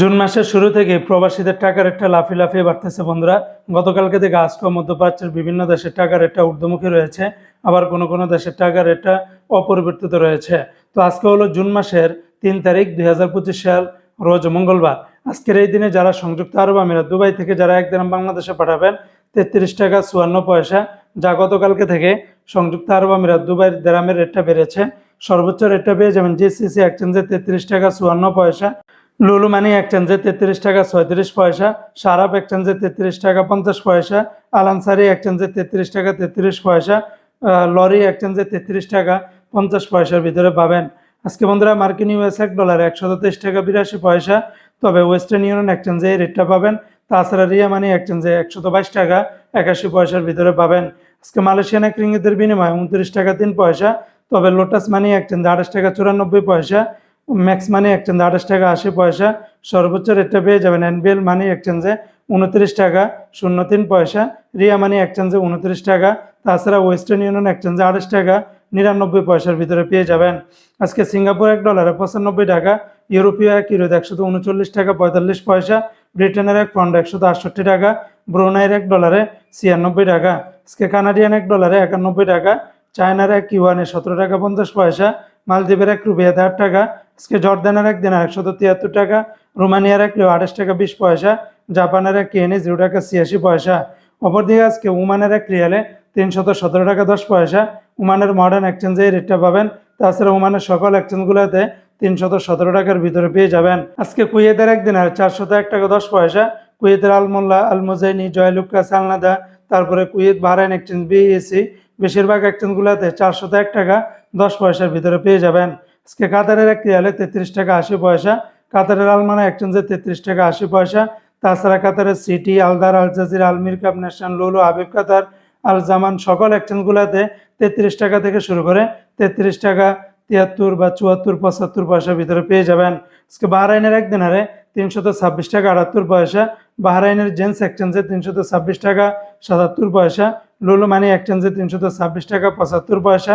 June মাসের শুরু থেকে প্রবাসীদের টাকার একটা লাফিয়ে লাফিয়ে বাড়তেছে, বন্ধুরা। গতকালকে থেকে আজকেও মধ্যপ্রাচ্যের বিভিন্ন দেশের টাকার একটা ঊর্ধ্বমুখী রয়েছে, আবার কোনো কোনো দেশের টাকার একটা অপরিবর্তিত রয়েছে। তো আজকে হলো জুন মাসের তিন তারিখ, দুই হাজার পঁচিশ সাল, রোজ মঙ্গলবার। আজকের এই দিনে যারা সংযুক্ত আরব আমিরাত, দুবাই থেকে যারা এক দিন বাংলাদেশে পাঠাবেন, তেত্রিশ টাকা চুয়ান্ন পয়সা, যা গতকালকে থেকে সংযুক্ত আরব আমিরাত, দুবাইয়ের দেরামের রেটটা বেড়েছে। সর্বোচ্চ রেটটা পেয়ে যাবেন জিসিসি এক্সচেঞ্জে তেত্রিশ টাকা চুয়ান্ন পয়সা লুলু মানি এক্সচেঞ্জে তেত্রিশ টাকা ছয়ত্রিশ পয়সা সারাপ এক্সচেঞ্জে তেত্রিশ টাকা পঞ্চাশ পয়সা, আলানসারি এক্সচেঞ্জে তেত্রিশ টাকা তেত্রিশ পয়সা লরি এক্সচেঞ্জে তেত্রিশ টাকা পঞ্চাশ পয়সার ভিতরে পাবেন। আজকে বন্ধুরা মার্কিন ইউএস এক ডলার একশো তেইশ টাকা বিরাশি পয়সা, তবে ওয়েস্টার্ন ইউনিয়ন এক্সচেঞ্জে এই রেটটা পাবেন। তাছাড়া রিয়া মানি এক্সচেঞ্জে একশো বাইশ টাকা একাশি পয়সার ভিতরে পাবেন। আজকে মালয়েশিয়ান এক রিঙ্গিতের বিনিময়ে উনত্রিশ টাকা তিন পয়সা, তবে লোটাস মানি এক্সচেঞ্জে আঠাশ টাকা চুরানব্বই পয়সা ম্যাক্স মানি এক্সচেঞ্জে আঠাশ টাকা আশি পয়সা, সর্বোচ্চ রেটটা পেয়ে যাবেন এনবিএল মানি এক্সচেঞ্জে উনত্রিশ টাকা শূন্য তিন পয়সা, রিয়া মানি এক্সচেঞ্জে উনত্রিশ টাকা, তাছাড়া ওয়েস্টার্ন ইউনিয়ন এক্সচেঞ্জে আঠাশ টাকা, নিরানব্বই পয়সার ভিতরে পেয়ে যাবেন। আজকে সিঙ্গাপুর এক ডলারে পঁচানব্বই টাকা, ইউরোপীয় এক ইউরোতে একশত উনচল্লিশ টাকা, পঁয়তাল্লিশ পয়সা, ব্রিটেনের এক পাউন্ড একশত আটষট্টি টাকা, ব্রুনাইয়ের এক ডলারে ছিয়ানব্বই টাকা। আজকে কানাডিয়ান এক ডলারে একানব্বই টাকা, চায়নার এক ইউয়ানে সতেরো টাকা পঞ্চাশ পয়সা, মালদ্বীপের এক রুপিয়াতে আট টাকা আজকে জর্দানের এক দিনার একশত তিয়াত্তর টাকা, রোমানিয়ার এক লিও আঠাশ টাকা বিশ পয়সা, জাপানের এক ইয়েনে জিরো টাকা ছিয়াশি পয়সা। অপরদিকে আজকে উমানের এক রিয়ালে তিনশত সতেরো টাকা দশ পয়সা। উমানের মডার্ন এক্সচেঞ্জে এই রেটটা পাবেন। তাছাড়া উমানের সকল এক্সচেঞ্জগুলোতে তিনশত সতেরো টাকার ভিতরে পেয়ে যাবেন। আজকে কুয়েতের এক দিনার চারশত এক টাকা দশ পয়সা। কুয়েতের আলমোল্লা, আলমোজাইনি জয়লুক্কা সালনাদা, তারপরে কুয়েত, বাহরাইন এক্সচেঞ্জ বিএসি, বেশিরভাগ এক্সচেঞ্জগুলোতে চারশত এক টাকা দশ পয়সার ভিতরে পেয়ে যাবেন। আজকে কাতারের এক রিয়ালে তেত্রিশ টাকা আশি পয়সা, কাতারের আলমানা এক্সচেঞ্জে তেত্রিশ টাকা আশি পয়সা, তাছাড়া কাতারের সিটি, আলদার, আল জাজির আলমির cup National Lulu Habib Qatar, Al Zaman সকল এক্সচেঞ্জগুলোতে তেত্রিশ টাকা থেকে শুরু করে তেত্রিশ টাকা, তিয়াত্তর বা চুয়াত্তর, পঁচাত্তর পয়সার ভিতরে পেয়ে যাবেন। আজকে বাহরাইনের এক দিনারে তিনশত ছাব্বিশ টাকা আটাত্তর পয়সা, বাহরাইনের জেন্টস এক্সচেঞ্জে তিনশত ছাব্বিশ টাকা সাতাত্তর পয়সা, লুলু মানি এক্সচেঞ্জে তিনশত ছাব্বিশ টাকা পঁচাত্তর পয়সা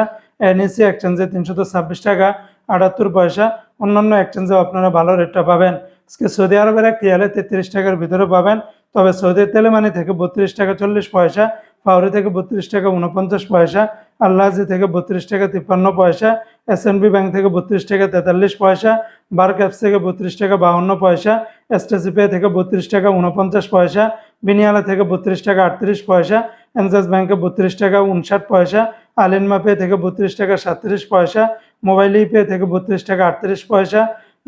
এনএসি এক্সচেঞ্জে তিনশত ছাব্বিশ টাকা আটাত্তর পয়সা অন্যান্য এক্সচেঞ্জেও আপনারা ভালো রেটটা পাবেন। আজকে সৌদি আরবের এক রিয়ালে তেত্রিশ টাকার ভিতরে পাবেন। তবে সৌদি তেলেমানি থেকে বত্রিশ টাকা চল্লিশ পয়সা, ফাউরি থেকে বত্রিশ টাকা উনপঞ্চাশ পয়সা আল্লাহাজি থেকে বত্রিশ টাকা তিপ্পান্ন পয়সা, এস ব্যাংক থেকে বত্রিশ টাকা তেতাল্লিশ পয়সা বার ক্যাপস থেকে বত্রিশ টাকা বাউন্ন পয়সা এসটিসি পে থেকে বত্রিশ টাকা উনপঞ্চাশ পয়সা, বিনিয়ালা থেকে বত্রিশ টাকা আটত্রিশ পয়সা, এনজাস ব্যাংকে বত্রিশ টাকা উনষাট পয়সা, আলিনমা পে থেকে বত্রিশ টাকা সাতত্রিশ পয়সা মোবাইল পে থেকে বত্রিশ টাকা আটত্রিশ পয়সা,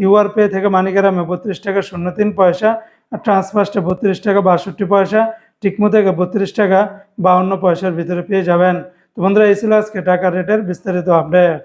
ইউআর পে থেকে মানিগ্রামে বত্রিশ টাকা শূন্য তিন পয়সা, আর ট্রান্সফার্সে বত্রিশ টাকা বাষট্টি পয়সা, টিকমো থেকে বত্রিশ টাকা বাউন্ন পয়সার ভিতরে পেয়ে যাবেন। তো বন্ধুরা, এই ছিল আজকে টাকা রেটের বিস্তারিত আপডেট।